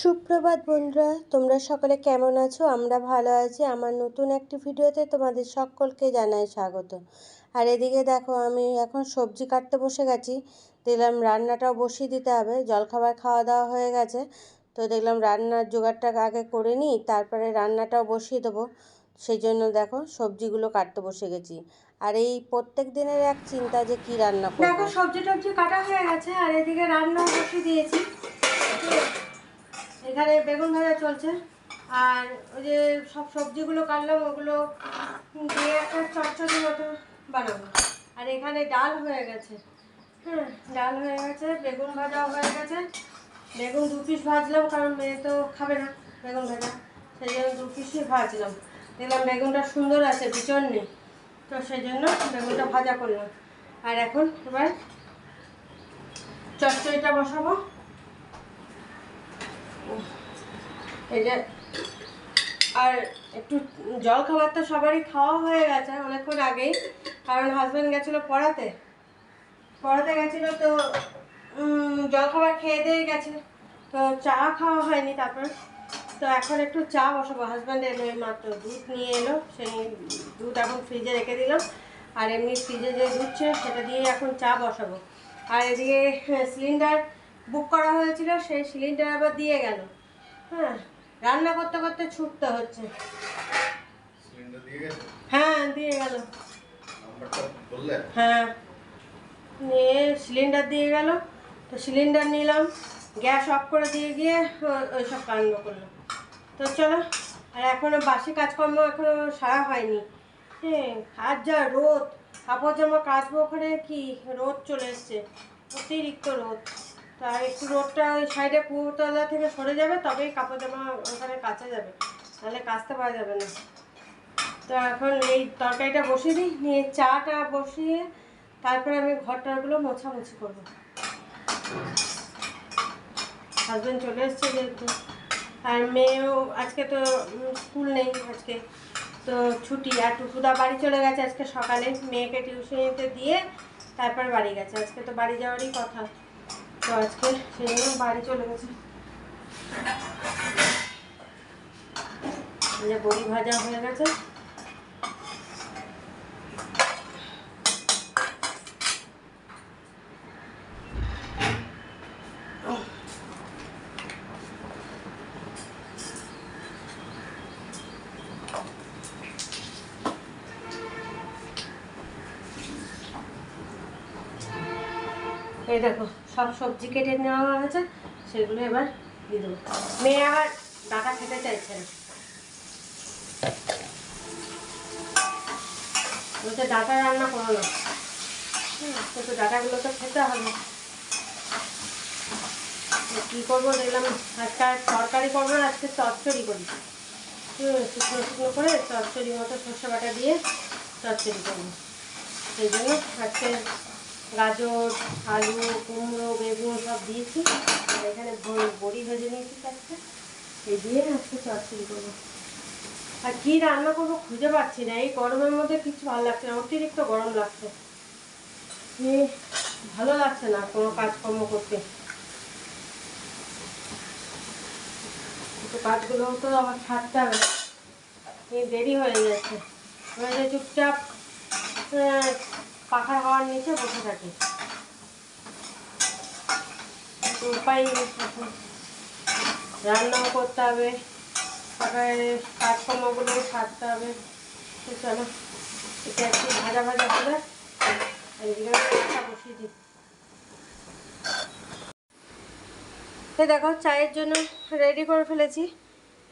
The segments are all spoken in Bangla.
সুপ্রভাত বন্ধুরা, তোমরা সকলে কেমন আছো? আমরা ভালো আছি। আমার নতুন একটি ভিডিওতে তোমাদের সকলকে জানাই স্বাগত। আর এদিকে দেখো, আমি এখন সবজি কাটতে বসে গেছি। দেখলাম রান্নাটাও বসিয়ে দিতে হবে। জলখাবার খাওয়া দাওয়া হয়ে গেছে। তো দেখলাম রান্নার জোগাড়টা আগে করে নিই, তারপরে রান্নাটাও বসিয়ে দেবো। সেই জন্য দেখো, সবজিগুলো কাটতে বসে গেছি। আর এই প্রত্যেক দিনের এক চিন্তা যে কি রান্না করব? সবজি টবজি কাটা হয়ে গেছে। আর এদিকে রান্নাও বসিয়ে দিয়েছি। এখানে বেগুন ভাজা চলছে। আর ওই যে সব সবজিগুলো কাটলাম, ওগুলো দিয়ে একটা চটচড়ি মতো বানাবো। আর এখানে ডাল হয়ে গেছে। হ্যাঁ ডাল হয়ে গেছে, বেগুন ভাজাও হয়ে গেছে। বেগুন দু পিস ভাজলাম, কারণ মেয়ে তো খাবে না বেগুন ভাজা। সেই জন্য দু পিসই ভাজলাম। দেখলাম বেগুনটা সুন্দর আছে, বিচন নেই। তো সেই জন্য বেগুনটা ভাজা করলাম। আর এখন এবার চচ্চড়িটা বসাবো। আর একটু জল তো সবারই খাওয়া হয়ে গেছে অনেকক্ষণ আগেই, কারণ হাজব্যান্ড গেছিল পড়াতে। পড়াতে গেছিল তো জল খাবার খেয়ে দিয়ে গেছে। তো চা খাওয়া হয়নি তারপর। তো এখন একটু চা বসাবো। হাজব্যান্ড এলো মাত্র, দুধ নিয়ে এলো সেই দুধ এখন ফ্রিজে রেখে দিলাম। আর এমনি ফ্রিজে যে দুধ সেটা দিয়ে এখন চা বসাবো। আর এদিকে সিলিন্ডার বুক করা হয়েছিল সেই সিলিন্ডার আবার দিয়ে গেল। হ্যাঁ রান্না করতে করতে ছুটতে হচ্ছে। হ্যাঁ দিয়ে গেল। হ্যাঁ নিয়ে সিলিন্ডার দিয়ে গেল। তো সিলিন্ডার নিলাম গ্যাস অফ করে দিয়ে গিয়ে ও- ওইসব কাণ্ড করল। তো চলো আর এখনও বাসি কাজকর্ম এখনও সারা হয়নি। হ্যাঁ আর যা রোদ কাপড় জামা কাচবো ওখানে কি রোদ চলে এসছে। অতিরিক্ত রোদ। তা একটু রোদটা ওই সাইডে কুয়োতলা থেকে সরে যাবে, তবেই কাপড় জামা ওখানে কাচা যাবে। তাহলে কাচতে পারা যাবে না। তো এখন এই তরকারিটা বসিয়ে দিই, নিয়ে চাটা বসিয়ে তারপরে আমি ঘর ঘরটাগুলো মোছামুছি করব। হাজব্যান্ড চলে এসছে যেহেতু। আর মেয়েও আজকে তো স্কুল নেই আজকে। তো ছুটি, আর টুকুদা বাড়ি চলে গেছে আজকে সকালে। মেয়েকে টিউশনিতে দিয়ে তারপর বাড়ি গেছে। আজকে তো বাড়ি যাওয়ারই কথা। তো আজকে সেই বাড়ি চলে গেছে। যে বড়ি ভাজা হয়ে গেছে। এই দেখো সব সবজি কেটে নেওয়া হয়েছে, সেগুলো এবার দিয়ে দেবো। মেয়ে আবার ডাটা খেতে চাইছে না। ডাটা রান্না করো না। কিন্তু ডাটাগুলো তো খেতে হবে। কী করব দেখলাম আর তরকারি করব না আজকে চচ্চড়ি করি। শুকনো শুকনো করে চচ্চড়ি মতো সর্ষে বাটা দিয়ে চচ্চড়ি করব। সেই জন্য আজকে গাজর আলু কুমড়ো বেগুন সব দিয়েছি। আর এখানে বড়ি ভেজে নিয়েছি চারটে। এই দিয়ে আজকে চচ্চড়ি করব। আর কী রান্না করব খুঁজে পাচ্ছি না। এই গরমের মধ্যে কিছু ভালো লাগছে না অতিরিক্ত গরম লাগছে। ভালো লাগছে না কোনো কাজকর্ম করতে। কাজগুলো তো আবার ছাড়তে হবে। দেরি হয়ে যাচ্ছে। চুপচাপ। আহ, পাখার হাওয়ার নিচে বসে থাকে। উপায় রান্নাও করতে হবে সকালে কাজকর্মগুলো সারতে হবে। তো চলো, এটা একটু ভাজা ভাজা করে দেখো, চায়ের জন্য রেডি করে ফেলেছি।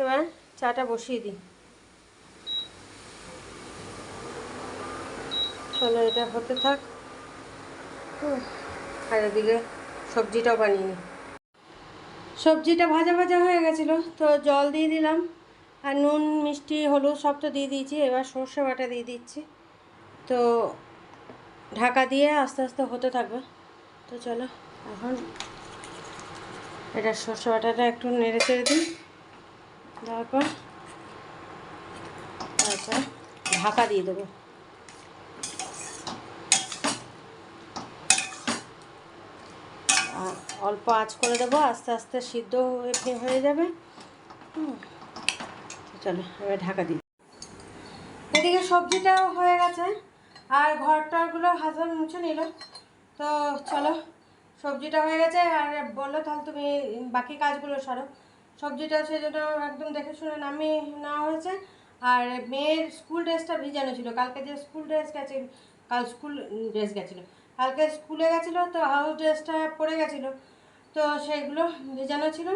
এবার চাটা বসিয়ে দিই। চলো এটা হতে থাক। আর এদিকে সবজিটাও বানিয়ে নিই সবজিটা ভাজা ভাজা হয়ে গেছিল, তো জল দিয়ে দিলাম। আর নুন, মিষ্টি, হলুদ সব তো দিয়ে দিয়েছি, এবার সর্ষে বাটা দিয়ে দিচ্ছি। তো ঢাকা দিয়ে আস্তে আস্তে হতে থাকবে। তো চলো, এখন এটা সর্ষে বাটাটা একটু নেড়ে চেড়ে দিই। তারপর পর তারপর ঢাকা দিয়ে দেবো। অল্প আঁচ করে দেবো, আস্তে আস্তে সিদ্ধ হয়ে যাবে। চলো, এবার ঢাকা দিই। এদিকে সবজিটাও হয়ে গেছে। আর ঘরটারগুলো হাজব্যান্ড মুছে নিল। তো চলো, সবজিটা হয়ে গেছে। আর বলল, তাহলে তুমি বাকি কাজগুলো সারো। সবজিটা সেজন্য একদম দেখে শুনে নামিয়ে নেওয়া হয়েছে। আর মেয়ের স্কুল ড্রেসটা ভিজানো ছিল। কালকে যে স্কুল ড্রেস গেছে, কাল স্কুল ড্রেস গেছিল। কালকে স্কুলে গেছিল, তো হাউস ড্রেসটা পরে গেছিল। তো সেইগুলো ভেজানো ছিল।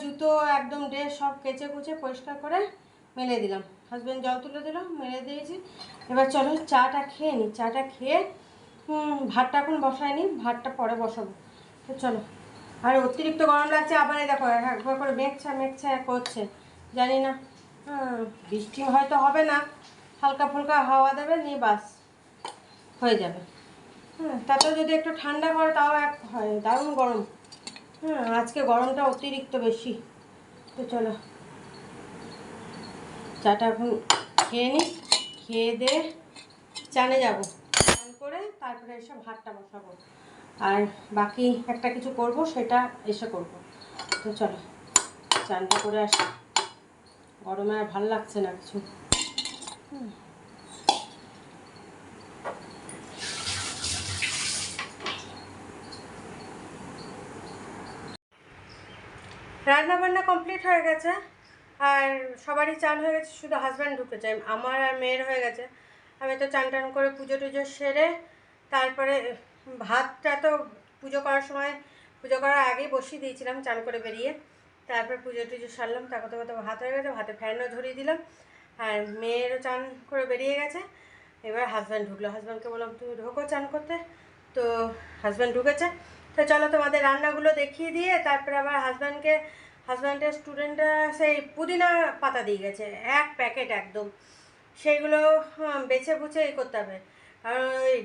জুতো একদম ড্রেস সব কেচে কুচে পরিষ্কার করে মেলে দিলাম। হাজব্যান্ড জল তুলে দিল, মেলে দিয়েছি। এবার চলো চাটা খেয়ে নিই চাটা খেয়ে ভাতটা এখন বসাইনি ভাতটা পরে বসাবো। তো চলো। আর অতিরিক্ত গরম লাগছে, আবার দেখো একবার করে মেঘছা মেঘছা করছে। জানি না বৃষ্টি হয়তো হবে না। হালকা ফুলকা হাওয়া দেবে নিয়ে বাস। হয়ে যাবে। হ্যাঁ তাতেও যদি একটু ঠান্ডা করে, তাও এক হয়, দারুণ গরম। হ্যাঁ আজকে গরমটা অতিরিক্ত বেশি। তো চলো। চাটা এখন খেয়ে নিই খেয়ে দিয়ে চানে যাব। চান করে তারপরে এসে ভাতটা বসাবো। আর বাকি একটা কিছু করব, সেটা এসে করব। তো চলো, চানটা করে আসি। গরমে আর ভালো লাগছে না কিছু। হুম। রান্না বান্না কমপ্লিট হয়ে গেছে। আর সবারই চান হয়ে গেছে, শুধু হাজব্যান্ড ঢুকেছে। আমার আর মেয়ের হয়ে গেছে। আমি তো চান টান করে পুজো টুজো সেরে তারপরে ভাতটা তো পুজো করার সময়, পুজো করার আগেই বসিয়ে দিয়েছিলাম, চান করে বেরিয়ে। তারপর পুজো টুজো সারলাম তা কত কত ভাত হয়ে গেছে ভাতে ফ্যানও ধরিয়ে দিলাম। আর মেয়েরও চান করে বেরিয়ে গেছে। এবার হাজব্যান্ড ঢুকলো। হাজব্যান্ডকে বললাম, তুমি ঢোকো চান করতে। তো হাজব্যান্ড ঢুকেছে। তো চলো তোমাদের রান্নাগুলো দেখিয়ে দিয়ে তারপরে আবার হাজব্যান্ডকে হাজব্যান্ডের স্টুডেন্টরা সেই পুদিনা পাতা দিয়ে গেছে এক প্যাকেট একদম। সেইগুলো হ্যাঁ, বেছে বুছে এই করতে হবে। কারণ ওই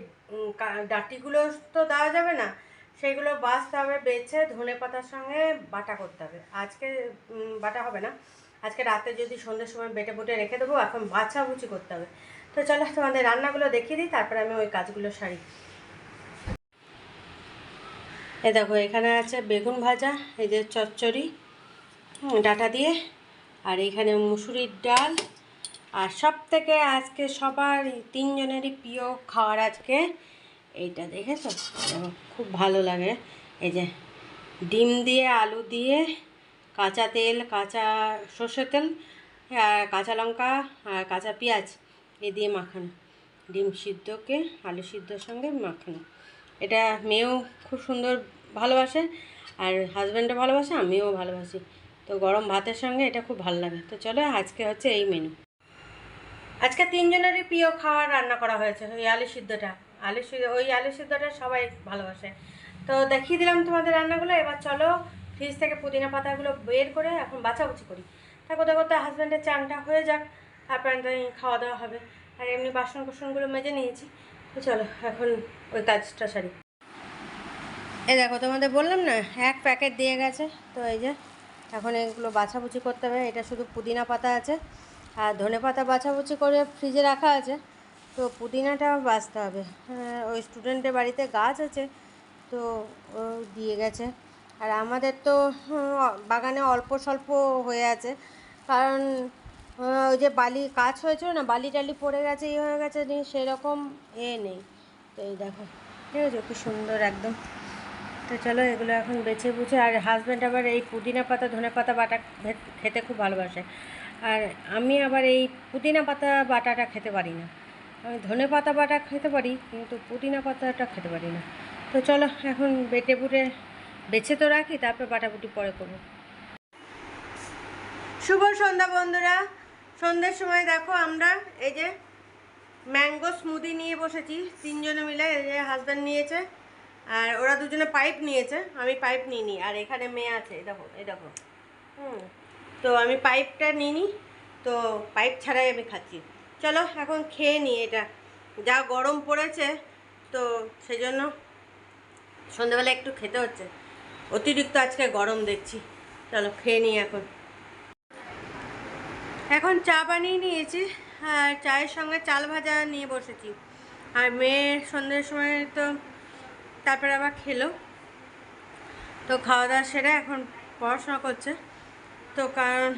ডাটিগুলো তো দেওয়া যাবে না সেইগুলো বাছতে হবে বেছে ধনে পাতার সঙ্গে বাটা করতে হবে। আজকে বাটা হবে না। আজকে রাতে যদি সন্ধ্যের সময় বেটে বুটে রেখে দেবো এখন বাছাবুচি করতে হবে। তো চলো তোমাদের রান্নাগুলো দেখিয়ে দিই তারপরে আমি ওই কাজগুলো সারি। এ দেখো এখানে আছে বেগুন ভাজা এই যে চচ্চড়ি ডাঁটা দিয়ে আর এখানে মুসুরির ডাল আর সব থেকে আজকে সবার তিনজনেরই প্রিয় খাওয়ার আজকে এইটা দেখেছ? দেখো, খুব ভালো লাগে। এই যে ডিম দিয়ে আলু দিয়ে কাঁচা তেল কাঁচা সর্ষের তেল কাঁচা লঙ্কা আর কাঁচা পেঁয়াজ এ দিয়ে মাখানো। ডিম সিদ্ধকে আলু সিদ্ধর সঙ্গে মাখানো। এটা মেয়েও খুব সুন্দর ভালোবাসে আর হাজব্যান্ডও ভালোবাসে, আমিও ভালোবাসি। তো গরম ভাতের সঙ্গে এটা খুব ভালো লাগে। তো চলো আজকে হচ্ছে এই মেনু আজকে তিনজনেরই প্রিয় খাবার রান্না করা হয়েছে, ওই আলু সিদ্ধটা। আলু সিদ্ধ ওই আলু সিদ্ধটা সবাই ভালোবাসে। তো দেখিয়ে দিলাম তোমাদের রান্নাগুলো, এবার চলো ফ্রিজ থেকে পুদিনা পাতাগুলো বের করে এখন বাছাবুচি করি। তা করতে করতে হাজব্যান্ডের চানটা হয়ে যাক, তারপরে খাওয়া দাওয়া হবে। আর এমনি বাসন কোসনগুলো মেজে নিয়েছি। চলো এখন ওই কাজটা সারি। এই দেখো তোমাদের বললাম না এক প্যাকেট দিয়ে গেছে। তো এই যে এখন এগুলো বাছাবুচি করতে হবে। এটা শুধু পুদিনা পাতা আছে। আর ধনে পাতা বাছাবুচি করে ফ্রিজে রাখা আছে। তো পুদিনাটা বাছতে হবে। হ্যাঁ, ওই স্টুডেন্টের বাড়িতে গাছ আছে তো দিয়ে গেছে। আর আমাদের তো বাগানে অল্প স্বল্প হয়ে আছে। কারণ ওই যে বালি কাজ হয়েছিল না, বালি টালি পড়ে গেছে ইয়ে হয়ে গেছে সেরকম এ নেই। তো এই দেখো, ঠিক আছে, কি সুন্দর একদম। তো চলো, এগুলো এখন বেছে বুঝে আর হাজব্যান্ড আবার এই পুদিনা পাতা, ধনে পাতা বাটা খেতে খুব ভালোবাসে। আর আমি আবার এই পুদিনা পাতা বাটাটা খেতে পারি না। আমি ধনে পাতা বাটা খেতে পারি, কিন্তু পুদিনা পাতাটা খেতে পারি না। তো চলো, এখন বেটে বুটে বেছে তো রাখি, তারপর বাটাবুটি পরে করব। শুভ সন্ধ্যা বন্ধুরা। সন্ধ্যের সময় দেখো আমরা এই যে ম্যাঙ্গো স্মুদি নিয়ে বসেছি, তিনজনে মিলে এই যে হাজব্যান্ড নিয়েছে আর ওরা দুজনে পাইপ নিয়েছে, আমি পাইপ নিইনি। আর এখানে মেয়ে আছে, এই দেখো এই দেখো। হুম, তো আমি পাইপটা নিইনি, তো পাইপ ছাড়াই আমি খাচ্ছি। চলো, এখন খেয়ে নিই এটা। যা গরম পড়েছে, তো সেই জন্য সন্ধ্যাবেলা একটু খেতে হচ্ছে। অতিরিক্ত আজকে গরম দেখছি। চলো, খেয়ে নিই এখন। এখন চা বানিয়ে নিয়েছি, আর চায়ের সঙ্গে চাল ভাজা নিয়ে বসেছি। আর মেয়ের সন্ধ্যের সময় তো তারপরে আবার খেলো। তো খাওয়া দাওয়া সেরে এখন পড়াশোনা করছে। তো কারণ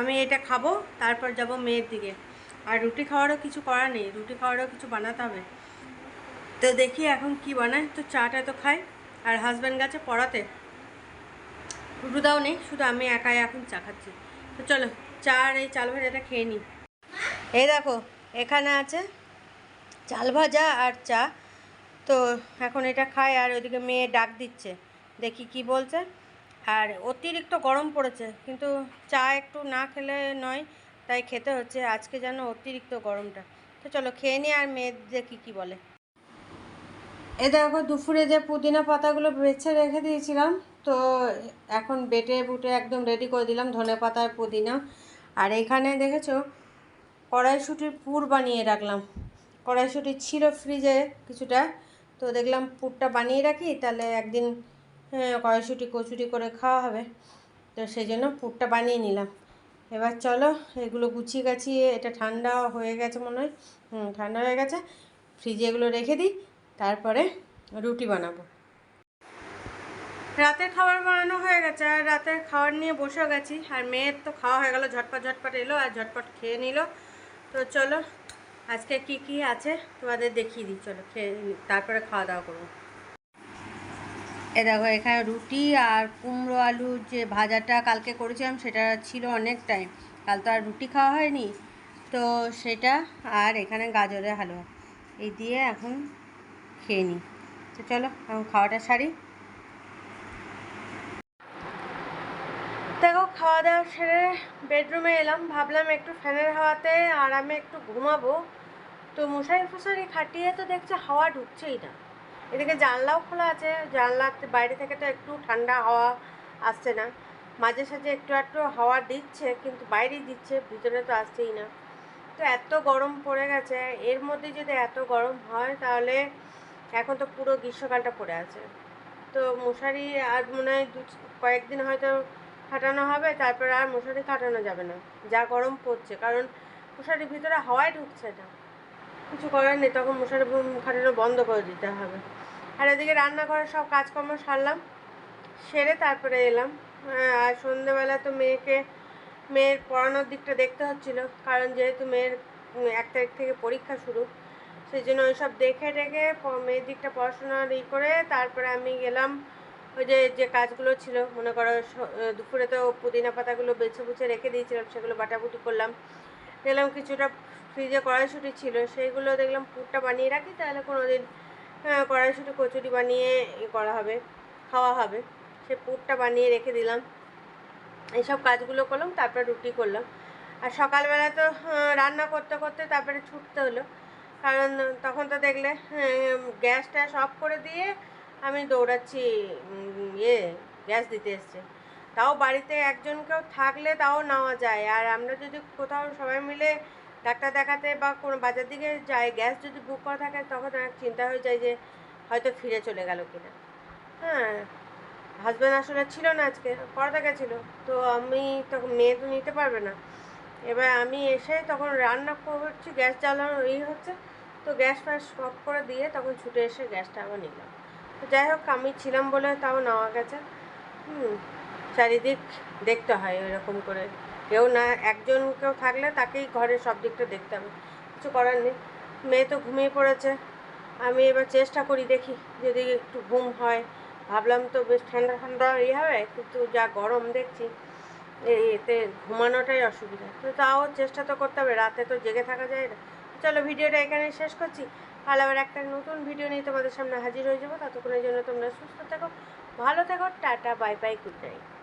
আমি এটা খাব, তারপর যাব মেয়ের দিকে। আর রুটি খাওয়ারও কিছু করা নেই, রুটি খাওয়ারও কিছু বানাতে হবে। তো দেখি এখন কি বানায়। তো চাটা তো খাই, আর হাজব্যান্ড গেছে পড়াতে। রুটুদাও নেই, শুধু আমি একাই এখন চা খাচ্ছি। তো চলো। চা আর এই চাল ভাজাটা খেয়ে নিই এই দেখো, এখানে আছে চাল ভাজা আর চা। তো এখন এটা খাই আর ওইদিকে মেয়ে ডাক দিচ্ছে, দেখি কি বলছে। আর অতিরিক্ত গরম পড়েছে, কিন্তু চা একটু না খেলে নয়, তাই খেতে হচ্ছে। আজকে যেন অতিরিক্ত গরমটা। তো চলো খেয়ে নিই আর মেয়ে দেখি কি বলে। এ দেখো, দুপুরে যে পুদিনা পাতাগুলো বেছে রেখে দিয়েছিলাম, তো এখন বেটে বুটে একদম রেডি করে দিলাম ধনে পাতা আর পুদিনা। আর এখানে দেখেছ কড়াইশুটির পুর বানিয়ে রাখলাম। কড়াইশুটি ছিল ফ্রিজে কিছুটা তো দেখলাম পুরটা বানিয়ে রাখি তাহলে একদিন হ্যাঁ, কড়াইশুটি কচুরি করে খাওয়া হবে। তো সেই জন্য পুরটা বানিয়ে নিলাম। এবার চলো এগুলো গুছিয়ে গাছিয়ে এটা ঠান্ডা হয়ে গেছে মনে হয় ঠান্ডা হয়ে গেছে ফ্রিজে এগুলো রেখে দিই তারপরে রুটি বানাবো। রাতের খাবার বানানো হয়ে গেছে, আর রাতের খাবার নিয়ে বসেও গেছি। আর মেয়ের তো খাওয়া হয়ে গেল, ঝটপট ঝটপট এলো আর ঝটপট খেয়ে নিল। তো চলো, আজকে কি কি আছে তোমাদের দেখিয়ে দিই। চলো, খেয়ে তারপরে খাওয়া দাওয়া করব। এ দেখো, এখানে রুটি আর কুমড়ো আলুর যে ভাজাটা কালকে করেছিলাম, সেটা ছিল অনেক টাইম কাল তো আর রুটি খাওয়া হয়নি। তো সেটা আর এখানে গাজরের হালুয়া। এই দিয়ে এখন খেয়ে নিই তো চলো, এখন খাওয়াটা সারি দেখো খাওয়া দাওয়া সেরে বেডরুমে এলাম। ভাবলাম একটু ফ্যানের হাওয়াতে আরামে একটু ঘুমাবো। তো মশারি ফশারি খাটিয়ে তো দেখছে হাওয়া ঢুকছেই না। এদিকে জানলাও খোলা আছে। জানলাতে বাইরে থেকে তো একটু ঠান্ডা হাওয়া আসছে না। মাঝে সাঝে একটু একটু হাওয়া দিচ্ছে, কিন্তু বাইরেই দিচ্ছে, ভিতরে তো আসছেই না। তো এত গরম পড়ে গেছে। এর মধ্যে যদি এত গরম হয়, তাহলে এখন তো পুরো গ্রীষ্মকালটা পড়ে আছে। তো মশারি আর মনে হয় দু, কয়েকদিন হয়তো খাটানো হবে, তারপর আর মশারি খাটানো যাবে না। যা গরম পড়ছে, কারণ মশারির ভিতরে হাওয়াই ঢুকছে না কিছু করার নেই, তখন মশারি খাটানো বন্ধ করে দিতে হবে। আর এদিকে রান্নাঘরের সব কাজকর্ম সারলাম, সেরে তারপরে এলাম। আর সন্ধেবেলা তো মেয়েকে, মেয়ের পড়ানোর দিকটা দেখতে হচ্ছিল, কারণ যেহেতু মেয়ের এক তারিখ থেকে পরীক্ষা শুরু, সেই জন্য ওইসব দেখে প- মেয়ের দিকটা পড়াশোনার ই করে, তারপরে আমি গেলাম ওই যে যে কাজগুলো ছিল মনে করো দুপুরে তো পুদিনা পাতাগুলো বেছে বুছে রেখে দিয়েছিলাম সেগুলো বাটাবুটি করলাম। দেখলাম কিছুটা ফ্রিজে কড়াইশুটি ছিল সেইগুলো দেখলাম পুরটা বানিয়ে রাখি তাহলে কোনো দিন কড়াইশুটি কচুরি বানিয়ে করা হবে খাওয়া হবে। সে পুরটা বানিয়ে রেখে দিলাম। এইসব কাজগুলো করলাম তারপরে রুটি করলাম। আর সকালবেলা তো রান্না করতে করতে তারপরে ছুটতে হলো। কারণ তখন তো দেখলে আহ, গ্যাস ট্যাস অফ করে দিয়ে আমি দৌড়াচ্ছি ইয়ে গ্যাস দিতে এসছে। তাও বাড়িতে একজন কেউ থাকলে তাও নেওয়া যায়। আর আমরা যদি কোথাও সবাই মিলে ডাক্তার দেখাতে বা কোনো বাজার দিকে যাই, গ্যাস যদি বুক করা থাকে, তখন এক চিন্তা হয়ে যায় যে হয়তো ফিরে চলে গেল কিনা। হ্যাঁ হাজব্যান্ড আসলে ছিল না আজকে পড়াতে গেছিল। তো আমি তখন মেয়ে তো নিতে পারবে না। এবার আমি এসে তখন রান্না করছি, গ্যাস জ্বালানো এই হচ্ছে। তো গ্যাস ফ্যাস অফ করে দিয়ে তখন ছুটে এসে গ্যাসটা আবার নিলাম। যাই হোক আমি ছিলাম বলে তাও নেওয়া গেছে। হুম, চারিদিক দেখতে হয় এরকম করে। কেউ না, একজন কেউ থাকলে তাকেই ঘরের সব দিকটা দেখতে হবে। কিছু করার নেই। মেয়ে তো ঘুমিয়ে পড়েছে। আমি এবার চেষ্টা করি দেখি, যদি একটু ঘুম হয়। ভাবলাম তো বেশ ঠান্ডা ঠান্ডা ইয়ে হবে, কিন্তু যা গরম দেখছি, এতে ঘুমানোটাই অসুবিধা। তো তাও চেষ্টা তো করতে হবে, রাতে তো জেগে থাকা যায় না। চলো, ভিডিওটা এখানে শেষ করছি। আর আবার একটা নতুন ভিডিও নিয়ে তোমাদের সামনে হাজির হয়ে যাব। ততক্ষণের জন্য তোমরা সুস্থ থাকো, ভালো থাকো, tata bye bye good night